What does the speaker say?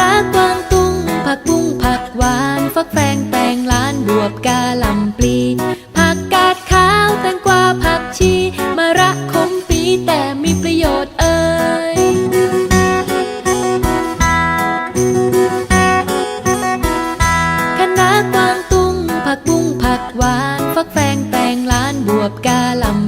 นะกวางตุ้ง ผักบุ้งผักหวาน ฟักแฟงแตงล้านบวบกาลำปลี ผักกาดขาวแตงกวาผักชีมะระคมปีแต่มีประโยชน์เอ่ยคะกวางตุ้ง ผักบุ้งผักหวาน ฟักแฟงแตงล้านบวบกาลำ